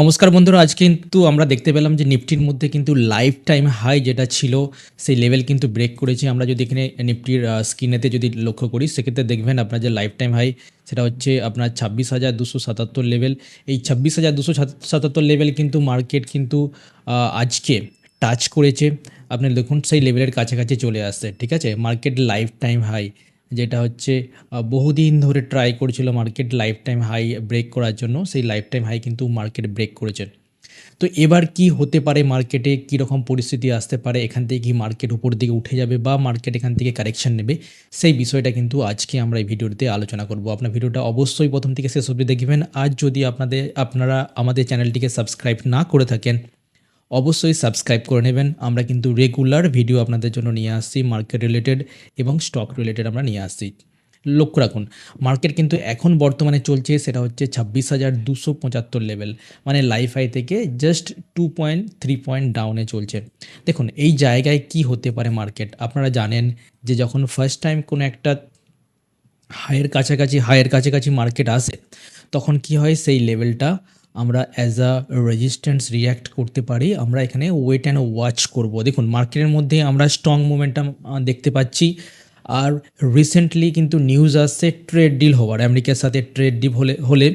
নমস্কার বন্ধুরা, আজ কিন্তু আমরা দেখতে পেলাম যে নিফটির মধ্যে কিন্তু লাইফ টাইম হাই যেটা ছিল, সেই লেভেল কিন্তু ব্রেক করেছে। আমরা যদি এখানে নিফটির স্ক্রিনেতে যদি লক্ষ্য করি, সেক্ষেত্রে দেখবেন আপনার যে লাইফ টাইম হাই সেটা হচ্ছে আপনার ছাব্বিশ হাজার দুশো সাতাত্তর লেভেল এই ছাব্বিশ হাজার দুশো সাতাত্তর লেভেল কিন্তু মার্কেট কিন্তু আজকে টাচ করেছে। আপনি দেখুন, সেই লেভেলের কাছাকাছি চলে আসছে, ঠিক আছে? মার্কেট লাইফ টাইম হাই যেটা হচ্ছে বহুদিন ধরে ট্রাই করেছিল market lifetime high break করার জন্য। সেই লাইফ টাইম হাই কিন্তু মার্কেট ব্রেক করেছেন তো এবার কি হতে পারে মার্কেটে কীরকম পরিস্থিতি আসতে পারে? এখান থেকে কি মার্কেট উপর দিকে উঠে যাবে বা মার্কেট এখান থেকে কারেকশন নেবে? সেই বিষয়টা কিন্তু আজকে আমরা এই ভিডিওতে আলোচনা করব। আপনার ভিডিওটা অবশ্যই প্রথম থেকে শেষ অবধি দেখবেন। আজ যদি আপনাদের, আপনারা আমাদের চ্যানেলটিকে সাবস্ক্রাইব না করে থাকেন অবশ্যই সাবস্ক্রাইব করে নেবেন। আমরা কিন্তু রেগুলার ভিডিও আপনাদের জন্য নিয়ে আসছি মার্কেট রিলেটেড এবং স্টক রিলেটেড আমরা নিয়ে আসছি। লক্ষ্য রাখুন মার্কেট কিন্তু এখন বর্তমানে চলছে, সেটা হচ্ছে ছাব্বিশ হাজার দুশো পঁচাত্তর লেভেল মানে লাইফ হাই থেকে just two point three point ডাউনে চলছে। দেখুন, এই জায়গায় কি হতে পারে মার্কেট আপনারা জানেন যে যখন ফার্স্ট টাইম কোনো একটা হায়ের কাছাকাছি হায়ের কাছাকাছি মার্কেট আসে, তখন কি হয়? সেই লেভেলটা আমরা অ্যাজ আ রেজিস্ট্যান্স রিয়্যাক্ট করতে পারি, আমরা এখানে ওয়েট অ্যান্ড ওয়াচ করব। দেখুন মার্কেটের মধ্যে আমরা স্ট্রং মোমেন্টাম দেখতে পাচ্ছি। আর রিসেন্টলি কিন্তু নিউজ আসছে ট্রেড ডিল হওয়ার, আমেরিকার সাথে ট্রেড ডিল হলে হলে,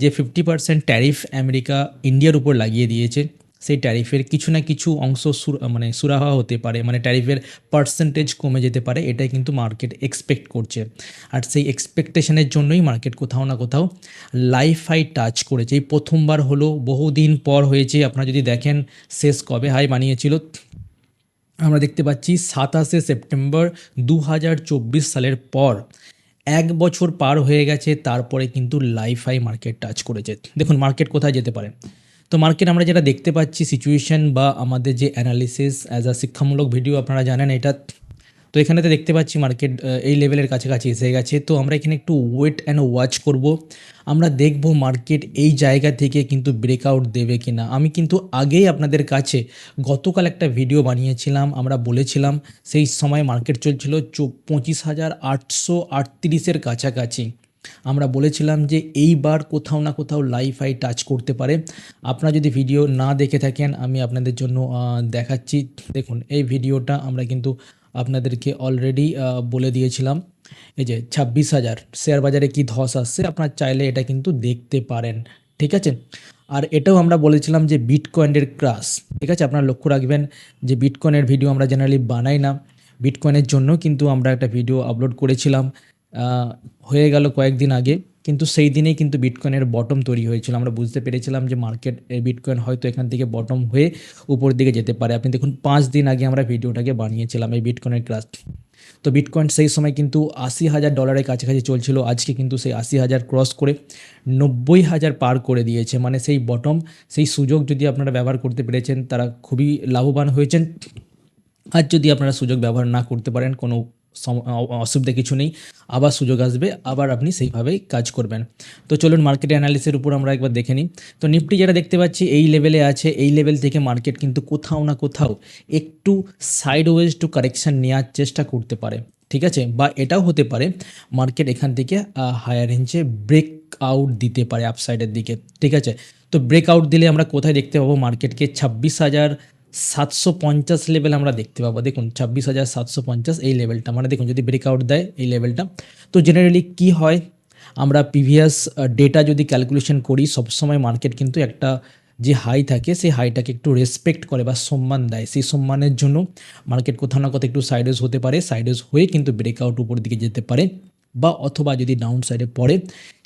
যে ফিফটি পার্সেন্ট ট্যারিফ আমেরিকা ইন্ডিয়ার উপর লাগিয়ে দিয়েছে। সেই ট্যারিফের কিছু না কিছু অংশ মানে সুরাহা হতে পারে মানে ট্যারিফের পার্সেন্টেজ কমে যেতে পারে, এটাই কিন্তু মার্কেট এক্সপেক্ট করছে। আর সেই এক্সপেকটেশনের জন্যই মার্কেট কোথাও না কোথাও লাইফ হাই টাচ করেছে। এই প্রথমবার হলো, বহুদিন পর হয়েছে। আপনারা যদি দেখেন শেষ কবে হাই বানিয়েছিল, আমরা দেখতে পাচ্ছি সাতাশে সেপ্টেম্বর দু হাজার চব্বিশ সালের পর এক বছর পার হয়ে গেছে, তারপরে কিন্তু লাইফ হাই মার্কেট টাচ করেছে। দেখুন মার্কেট কোথায় যেতে পারে? তো মার্কেট আমরা যেটা দেখতে পাচ্ছি সিচুয়েশন বা আমাদের যে অ্যানালিসিস অ্যাজ আ শিক্ষামূলক ভিডিও আপনারা জানেন এটা, তো এখানেতে দেখতে পাচ্ছি মার্কেট এই লেভেলের কাছাকাছি এসে গেছে। তো আমরা এখানে একটু ওয়েট অ্যান্ড ওয়াচ করব। আমরা দেখব মার্কেট এই জায়গা থেকে কিন্তু ব্রেকআউট দেবে কি না আমি কিন্তু আগেই আপনাদের কাছে গতকাল একটা ভিডিও বানিয়েছিলাম, আমরা বলেছিলাম, সেই সময় মার্কেট চলছিল চো- পঁচিশ হাজার আটশো আটত্রিশের কাছাকাছি। আমরা বলেছিলাম যে এইবার কোথাও না কোথাও লাইফ হাই টাচ করতে পারে। আপনারা যদি ভিডিও না দেখে থাকেন, আমি আপনাদের জন্য দেখাচ্ছি। দেখুন, এই ভিডিওটা আমরা কিন্তু আপনাদেরকে অলরেডি বলে দিয়েছিলাম। এই যে ছাব্বিশ হাজার শেয়ার বাজারে কি ধস আসছে, আপনারা চাইলে এটা কিন্তু দেখতে পারেন, ঠিক আছে? আর এটাও আমরা বলেছিলাম যে বিটকয়েনের ক্রাশ ঠিক আছে? আপনারা লক্ষ্য রাখবেন যে বিটকয়েনের ভিডিও আমরা জেনারেলি বানাই না। বিটকয়েনের জন্য কিন্তু আমরা একটা ভিডিও আপলোড করেছিলাম। হয়ে গেল কয়েকদিন আগে, কিন্তু সেই দিনেই কিন্তু বিটকয়েনের বটম তৈরি হয়েছিল। আমরা বুঝতে পেরেছিলাম যে মার্কেট বিটকয়েন হয়তো এখান থেকে বটম হয়ে উপর দিকে যেতে পারে। আপনি দেখুন, পাঁচ দিন আগে আমরা ভিডিওটাকে বানিয়েছিলাম এই বিটকয়েনের ক্রাশ তো বিটকয়েন সেই সময় কিন্তু আশি হাজার ডলারের কাছাকাছি চলছিল, আজকে কিন্তু সেই আশি হাজার ক্রস করে নব্বই হাজার পার করে দিয়েছে। মানে সেই বটম সেই সুযোগ যদি আপনারা ব্যবহার করতে পেরেছেন, তারা খুবই লাভবান হয়েছেন। আর যদি আপনারা সুযোগ ব্যবহার না করতে পারেন, কোনো অসুবিধা কিছু নেই। আবার সুযোগ আসবে, আবার আপনি সেইভাবেই কাজ করবেন। তো চলুন মার্কেট অ্যানালিসের উপর আমরা একবার দেখে নিই। তো নিফটি যেটা দেখতে পাচ্ছি, এই লেভেলে আছে। এই লেভেল থেকে মার্কেট কিন্তু কোথাও না কোথাও একটু সাইড ওয়েজ টু কারেকশান নেওয়ার চেষ্টা করতে পারে। ঠিক আছে? বা এটাও হতে পারে মার্কেট এখান থেকে হায়ার রেঞ্জে ব্রেক আউট দিতে পারে আপসাইডের দিকে। ঠিক আছে? তো ব্রেক আউট দিলে আমরা কোথায় দেখতে পাবো? মার্কেটকে ছাব্বিশ হাজার সাতশো পঞ্চাশ লেভেল আমরা দেখতে পাবো। দেখুন, ছাব্বিশ হাজার সাতশো পঞ্চাশ এই লেভেলটা মানে দেখুন, যদি ব্রেকআউট দেয় এই লেভেলটা তো জেনারেলি কি হয়? আমরা প্রিভিয়াস ডেটা যদি ক্যালকুলেশন করি, সবসময় মার্কেট কিন্তু একটা যে হাই থাকে, সেই হাইটাকে একটু রেসপেক্ট করে বা সম্মান দেয়। সেই সম্মানের জন্য মার্কেট কোথাও না কোথাও একটু সাইডেজ হতে পারে। সাইডেজ হয়ে কিন্তু ব্রেকআউট উপর দিকে যেতে পারে বা অথবা যদি ডাউন সাইডে পড়ে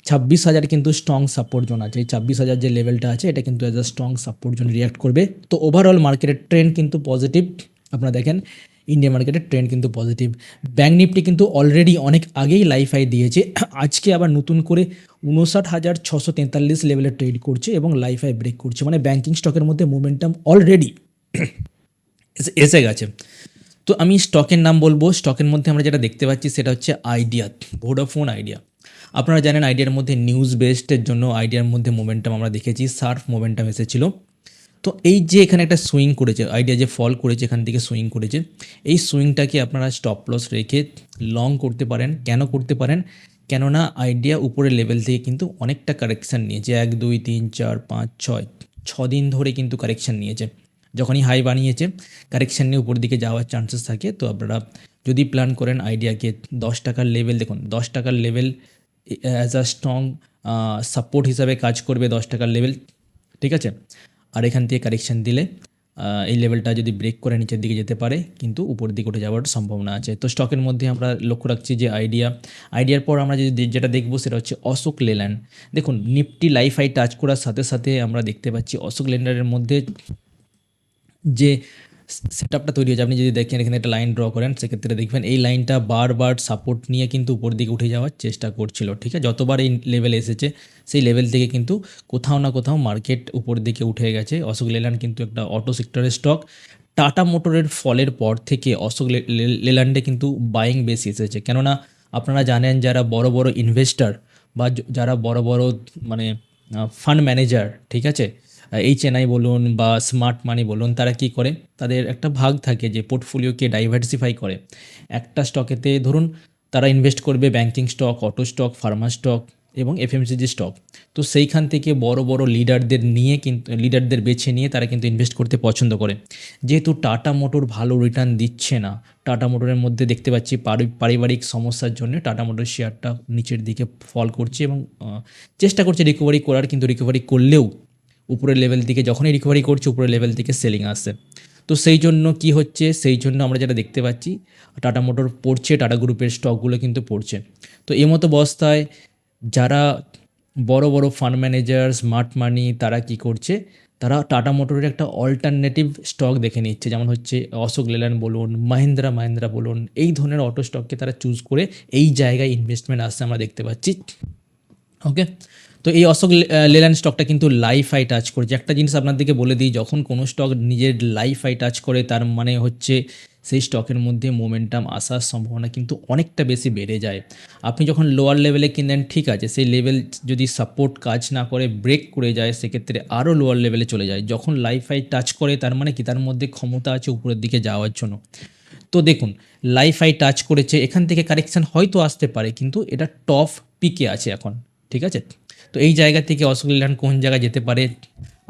ছাব্বিশ হাজার কিন্তু স্ট্রং সাপোর্ট জোন আছে। এই ছাব্বিশ হাজার যে লেভেলটা আছে, এটা কিন্তু as a strong support zone react করবে। তো ওভারঅল মার্কেটের ট্রেন্ড কিন্তু পজিটিভ আপনারা দেখেন ইন্ডিয়া মার্কেটের ট্রেন্ড কিন্তু পজিটিভ ব্যাঙ্ক নিফটি কিন্তু অলরেডি অনেক আগেই লাইফ হাই দিয়েছে। আজকে আবার নতুন করে উনষাট হাজার ছশো তেতাল্লিশ লেভেলে ট্রেড করছে এবং লাইফ হাই ব্রেক করছে। মানে ব্যাঙ্কিং স্টকের মধ্যে মোমেন্টাম অলরেডি এসে- গেছে। তো আমি স্টকের নাম বলব। স্টকের মধ্যে আমরা যেটা দেখতে পাচ্ছি, সেটা হচ্ছে আইডিয়া ভোডাফোন আইডিয়া আপনারা জানেন আইডিয়ার মধ্যে নিউজ বেসডের জন্য আইডিয়ার মধ্যে মোমেন্টাম আমরা দেখেছি সার্ফ মোমেন্টাম এসেছিল। তো এই যে এখানে একটা সুইং করেছে আইডিয়া যে ফল করেছে, এখান থেকে সুইং করেছে, এই সুইংটাকে আপনারা স্টপ লস রেখে লং করতে পারেন। কেন করতে পারেন? কেননা আইডিয়া উপরের লেভেল থেকে কিন্তু অনেকটা কারেকশান নিয়েছে। এক, দুই, তিন, চার, পাঁচ, ছয় ছ দিন ধরে কিন্তু কারেকশান নিয়েছে। যখনই হাই বানিয়েছে কারেকশান নিয়ে উপর দিকে যাওয়ার চান্সেস থাকে। তো আপনারা যদি প্ল্যান করেন আইডিয়াকে দশ টাকার লেভেল দেখুন, দশ টাকার level as a strong support হিসাবে কাজ করবে দশ টাকার লেভেল ঠিক আছে? আর এখান থেকে কারেকশান দিলে এই লেভেলটা যদি ব্রেক করে নিচের দিকে যেতে পারে, কিন্তু উপর দিকে উঠে যাওয়ার সম্ভাবনা আছে। তো স্টকের মধ্যে আমরা লক্ষ্য রাখছি যে আইডিয়া আইডিয়ার পর আমরা যদি যেটা দেখব সেটা হচ্ছে অশোক লেল্যান্ড। দেখুন নিফটি লাইফ আই টাচ করার সাথে সাথে আমরা দেখতে পাচ্ছি অশোক লেল্যান্ডের মধ্যে যে সেট আপটা তৈরি হয়েছে। আপনি যদি দেখেন এখানে একটা লাইন ড্র করেন, সেক্ষেত্রে দেখবেন এই লাইনটা বারবার সাপোর্ট নিয়ে কিন্তু উপর দিকে উঠে যাওয়ার চেষ্টা করছিল, ঠিক আছে? যতবার এই লেভেল এসেছে, সেই লেভেল থেকে কিন্তু কোথাও না কোথাও মার্কেট উপর দিকে উঠে গেছে। অশোক লেল্যান্ড কিন্তু একটা অটো সেক্টরের স্টক টাটা মোটরের ফলের পর থেকে অশোক লেল্যান্ডে কিন্তু বাইং বেশি এসেছে। কেননা আপনারা জানেন, যারা বড় বড় ইনভেস্টর বা যারা বড় বড় মানে ফান্ড ম্যানেজার ঠিক আছে? এই চেনাই বলুন বা স্মার্ট মানি বলুন, তারা কি করে? তাদের একটা ভাগ থাকে যে পোর্টফোলিওকে ডাইভার্সিফাই করে। একটা স্টকেতে ধরুন তারা ইনভেস্ট করবে banking stock auto stock pharma stock এবং এফএমসিজি স্টক তো সেইখান থেকে বড় বড় লিডারদের নিয়ে কিন্তু লিডারদের বেছে নিয়ে তারা কিন্তু ইনভেস্ট করতে পছন্দ করে। যেহেতু টাটা মোটর ভালো রিটার্ন দিচ্ছে না টাটা মোটরের মধ্যে দেখতে পাচ্ছি পারিবারিক সমস্যার জন্য টাটা মোটর শেয়ারটা নিচের দিকে ফল করছে এবং চেষ্টা করছে রিকভারি করার, কিন্তু রিকভারি করলেও উপরের লেভেল থেকে যখনই রিকভারি করছে, উপরের লেভেল থেকে সেলিং আসছে। তো সেই জন্য কি হচ্ছে? সেই জন্য আমরা যেটা দেখতে পাচ্ছি টাটা মোটর পড়ছে টাটা গ্রুপের স্টকগুলো কিন্তু পড়ছে। তো এই মতো অবস্থায় যারা বড় বড় ফান্ড ম্যানেজার স্মার্ট মানি তারা কি করছে? তারা টাটা মোটরের একটা অল্টারনেটিভ স্টক দেখে নিচ্ছে। যেমন হচ্ছে অশোক লেল্যান্ড বলুন, মাহিন্দ্রা মাহিন্দ্রা বলুন, এই ধরনের অটো স্টককে তারা চুজ করে এই জায়গায় ইনভেস্টমেন্ট আসছে আমরা দেখতে পাচ্ছি। ওকে তো এই অশোক লেল্যান্ড স্টকটা কিন্তু লাইফ আই টাচ করেছে। একটা জিনিস আপনাদেরকে বলে দিই, যখন কোনো স্টক নিজের লাইফ আই টাচ করে, তার মানে হচ্ছে সেই স্টকের মধ্যে মোমেন্টাম আসার সম্ভাবনা কিন্তু অনেকটা বেশি বেড়ে যায়। আপনি যখন লোয়ার লেভেলে কিনেন ঠিক আছে, সেই লেভেল যদি সাপোর্ট কাজ না করে ব্রেক করে যায়, সেক্ষেত্রে আরও লোয়ার লেভেলে চলে যায়। যখন লাইফ আই টাচ করে, তার মানে কি? তার মধ্যে ক্ষমতা আছে উপরের দিকে যাওয়ার জন্য। তো দেখুন লাইফ আই টাচ করেছে, এখান থেকে কারেকশান হয়তো আসতে পারে, কিন্তু এটা টপ পিকে আছে এখন, ঠিক আছে? তো এই জায়গা থেকে অশোক লেল্যান্ড কোন জায়গায় যেতে পারে?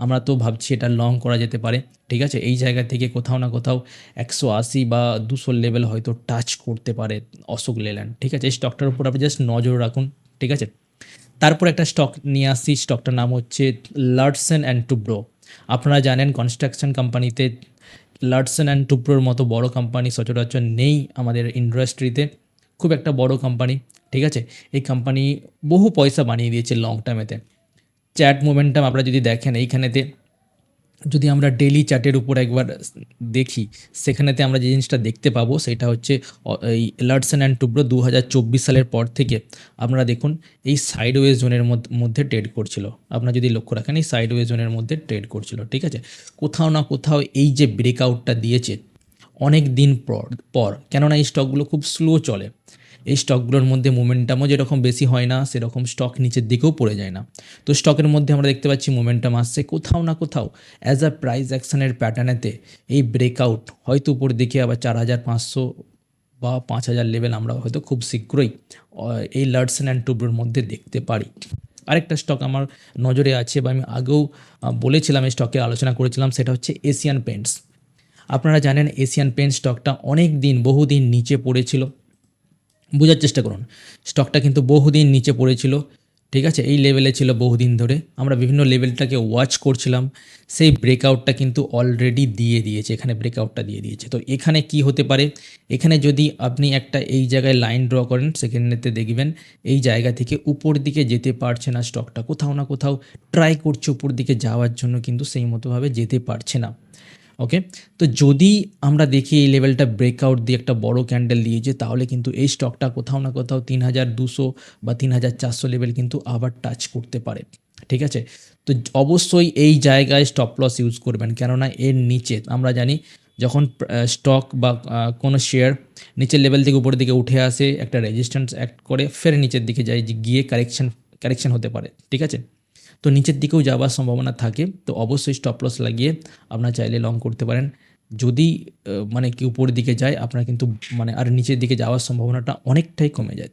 আমরা তো ভাবছি এটা লং করা যেতে পারে। ঠিক আছে? এই জায়গা থেকে কোথাও না কোথাও একশো আশি বা দুশো লেভেল হয়তো টাচ করতে পারে অশোক লেল্যান্ড ঠিক আছে? এই স্টকটার উপর আপনি জাস্ট নজর রাখুন। ঠিক আছে? তারপর একটা স্টক নিয়ে আসি। স্টকটার নাম হচ্ছে লার্ডসেন অ্যান্ড টুব্রো আপনারা জানেন কনস্ট্রাকশন কোম্পানিতে লার্ডসেন অ্যান্ড টুব্রোর মতো বড় কোম্পানি সচরাচর নেই আমাদের ইন্ডাস্ট্রিতে খুব একটা বড় কোম্পানি ঠিক আছে? এই কোম্পানি বহু পয়সা বানিয়ে দিয়েছে লং টার্মেতে চ্যাট মোমেন্টাম আপনারা যদি দেখেন, এইখানেতে যদি আমরা ডেলি চ্যাটের উপর একবার দেখি, সেখানেতে আমরা যে জিনিসটা দেখতে পাবো, সেটা হচ্ছে এই লার্ডসেন অ্যান্ড টুব্রো দু হাজার চব্বিশ সালের পর থেকে আপনারা দেখুন, এই সাইডওয়ে জোনের মধ্যে ট্রেড করছিল। আপনারা যদি লক্ষ্য রাখেন, এই সাইডওয়ে জোনের মধ্যে ট্রেড করছিল, ঠিক আছে? কোথাও না কোথাও এই যে ব্রেকআউটটা দিয়েছে, অনেক দিন পর পর। কেননা এই স্টকগুলো খুব স্লো চলে। এই স্টকগুলোর মধ্যে মোমেন্টামও যেরকম বেশি হয় না, সেরকম স্টক নিচের দিকেও পড়ে যায় না। তো স্টকের মধ্যে আমরা দেখতে পাচ্ছি মোমেন্টাম আসছে কোথাও না কোথাও। অ্যাজ আ প্রাইস অ্যাকশনের প্যাটার্নেতে এই ব্রেকআউট হয়তো উপর দিকে আবার চার হাজার পাঁচশো বা পাঁচ হাজার লেভেল আমরা হয়তো খুব শীঘ্রই এই লার্ডসেন অ্যান্ড টুব্রোর মধ্যে দেখতে পারি। আরেকটা স্টক আমার নজরে আছে বা আমি আগেও বলেছিলাম এই স্টকে আলোচনা করেছিলাম, সেটা হচ্ছে এশিয়ান পেন্টস আপনারা জানেন এশিয়ান পেন্ট স্টকটা অনেক দিন বহুদিন নিচে পড়েছিল। বোঝার চেষ্টা করুন। স্টকটা কিন্তু বহুদিন নিচে পড়েছিল, ঠিক আছে? এই লেভেলে ছিল বহুদিন ধরে। আমরা বিভিন্ন লেভেলটাকে ওয়াচ করছিলাম। সেই ব্রেকআউটটা কিন্তু অলরেডি দিয়ে দিয়েছে, এখানে ব্রেকআউটটা দিয়ে দিয়েছে। তো এখানে কি হতে পারে? এখানে যদি আপনি একটা এই জায়গায় লাইন ড্র করেন, সেখানেতে দেখবেন এই জায়গা থেকে উপর দিকে যেতে পারছে না স্টকটা কোথাও না কোথাও ট্রাই করছে উপর দিকে যাওয়ার জন্য কিন্তু সেই মতোভাবে যেতে পারছে না। ওকে তো যদি আমরা দেখি এই লেভেলটা ব্রেকআউট দিয়ে একটা বড় ক্যান্ডেল দিয়েছে, তাহলে কিন্তু এই স্টকটা কোথাও না কোথাও তিন হাজার দুশো বা তিন হাজার চারশো লেভেল কিন্তু আবার টাচ করতে পারে। ঠিক আছে? তো অবশ্যই এই জায়গায় স্টপ লস ইউজ করবেন, কেননা এর নিচে আমরা জানি যখন স্টক বা কোনো শেয়ার নিচের লেভেল থেকে উপরের দিকে উঠে আসে, একটা রেজিস্ট্যান্স অ্যাক্ট করে, ফের নিচের দিকে যায় গিয়ে কারেকশন কারেকশন হতে পারে। ঠিক আছে? তো নিচের দিকেও যাওয়ার সম্ভাবনা থাকে, তো অবশ্যই স্টপ লস লাগিয়ে আপনারা চাইলে লং করতে পারেন। যদি মানে কি উপরের দিকে যায়, আপনার কিন্তু মানে আর নিচের দিকে যাওয়ার সম্ভাবনাটা অনেকটাই কমে যায়।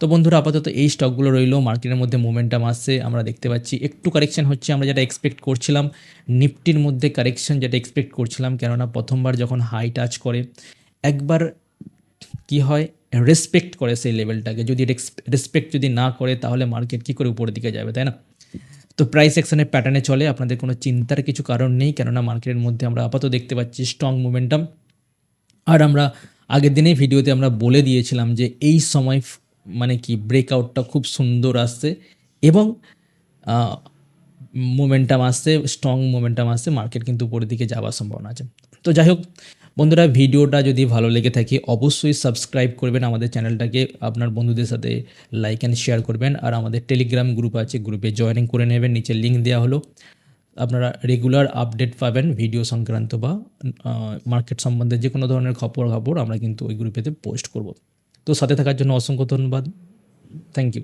তো বন্ধুরা, আপাতত এই স্টকগুলো রইল মার্কেটের মধ্যে মোমেন্টাম আসছে, আমরা দেখতে পাচ্ছি একটু কারেকশন হচ্ছে, আমরা যেটা এক্সপেক্ট করছিলাম, নিফটির মধ্যে কারেকশন যেটা এক্সপেক্ট করছিলাম, কেননা প্রথমবার যখন হাই টাচ করে, একবার কি হয় রেসপেক্ট করে সেই লেভেলটাকে যদি রেসপেক্ট যদি না করে, তাহলে মার্কেট কী করে উপরের দিকে যাবে, তাই না? তো প্রাইস অ্যাকশনের প্যাটার্নে চলে, আপনাদের কোনো চিন্তার কিছু কারণ নেই, কেননা মার্কেটের মধ্যে আমরা আপাতত দেখতে পাচ্ছি স্ট্রং মোমেন্টাম আর আমরা আগের দিনেই ভিডিওতে আমরা বলে দিয়েছিলাম যে এই সময় মানে কি ব্রেকআউটটা খুব সুন্দর আসছে এবং মোমেন্টাম আসছে স্ট্রং মোমেন্টাম আসছে মার্কেট কিন্তু উপরের দিকে যাওয়ার সম্ভাবনা আছে। তো যাই হোক বন্ধুরা, ভিডিওটা যদি ভালো লেগে থাকে, অবশ্যই সাবস্ক্রাইব করবেন আমাদের চ্যানেলটাকে আপনার বন্ধুদের সাথে লাইক অ্যান্ড শেয়ার করবেন। আর আমাদের টেলিগ্রাম গ্রুপ আছে গ্রুপে জয়েনিং করে নেবেন। নিচে লিঙ্ক দেওয়া হলো। আপনারা রেগুলার আপডেট পাবেন ভিডিও সংক্রান্ত বা মার্কেট সম্বন্ধে যে কোনো ধরনের খবর খবর আমরা কিন্তু ওই গ্রুপেতে পোস্ট করব। তো সাথে থাকার জন্য অসংখ্য ধন্যবাদ। Thank you